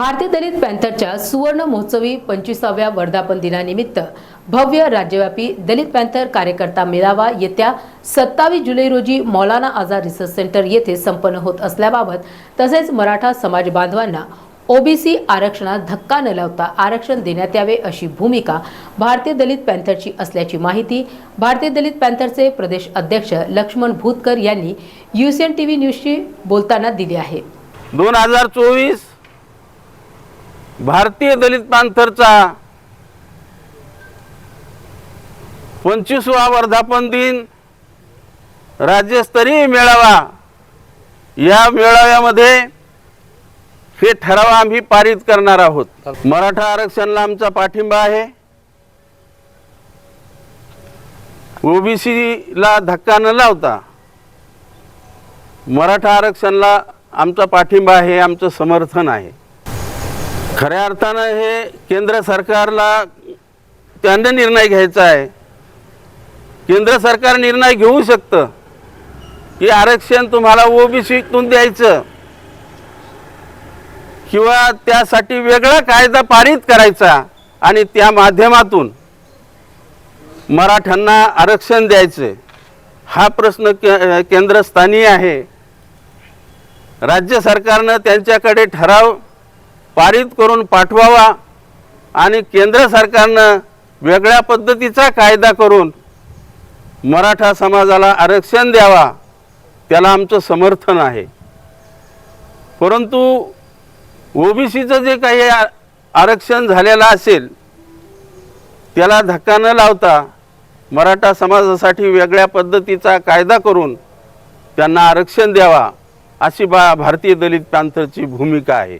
भारतीय दलित पॅन्थरच्या सुवर्ण महोत्सवी पंचवीसाव्या वर्धापन दिनानिमित्त भव्य राज्यव्यापी दलित पॅन्थर कार्यकर्ता मेळावा येत्या सत्तावीस जुलै रोजी मौलाना आझाद रिसर्च सेंटर येथे संपन्न होत असल्याबाबत तसेच मराठा समाज बांधवांना ओबीसी आरक्षणात धक्का न लावता आरक्षण देण्यात यावे अशी भूमिका भारतीय दलित पॅन्थरची असल्याची माहिती भारतीय दलित पॅन्थरचे प्रदेश अध्यक्ष लक्ष्मण भूतकर यांनी युसीएन टीव्ही न्यूजशी बोलताना दिली आहे. दोन हजार चोवीस भारतीय दलित पांथरचा पंचवीसवा वर्धापन दिन राज्यस्तरीय मेळावा. या मेळाव्यामध्ये हे ठराव आम्ही पारित करणार आहोत. मराठा आरक्षणाला आमचा पाठिंबा आहे. ओबीसीला धक्का न लावता मराठा आरक्षणाला आमचा पाठिंबा आहे आमचं समर्थन आहे. खऱ्या अर्थानं हे केंद्र सरकारला त्यांना निर्णय घ्यायचा आहे. केंद्र सरकार निर्णय घेऊ शकतं. की आरक्षण तुम्हाला ओबीसीतून द्यायचं. किंवा त्यासाठी वेगळा कायदा पारित करायचा आणि त्या माध्यमातून मराठ्यांना आरक्षण द्यायचं. हा प्रश्न के केंद्रस्थानी आहे. राज्य सरकारनं त्यांच्याकडे ठराव पारित करून पाठवावा आणि केंद्र सरकारनं वेगळ्या पद्धतीचा कायदा करून मराठा समाजाला आरक्षण द्यावा त्याला आमचं समर्थन आहे. परंतु ओबीसीचं जे काही आरक्षण झालेलं असेल त्याला धक्का न लावता मराठा समाजासाठी वेगळ्या पद्धतीचा कायदा करून त्यांना आरक्षण द्यावा अशी बा भारतीय दलित पॅंथरची भूमिका आहे.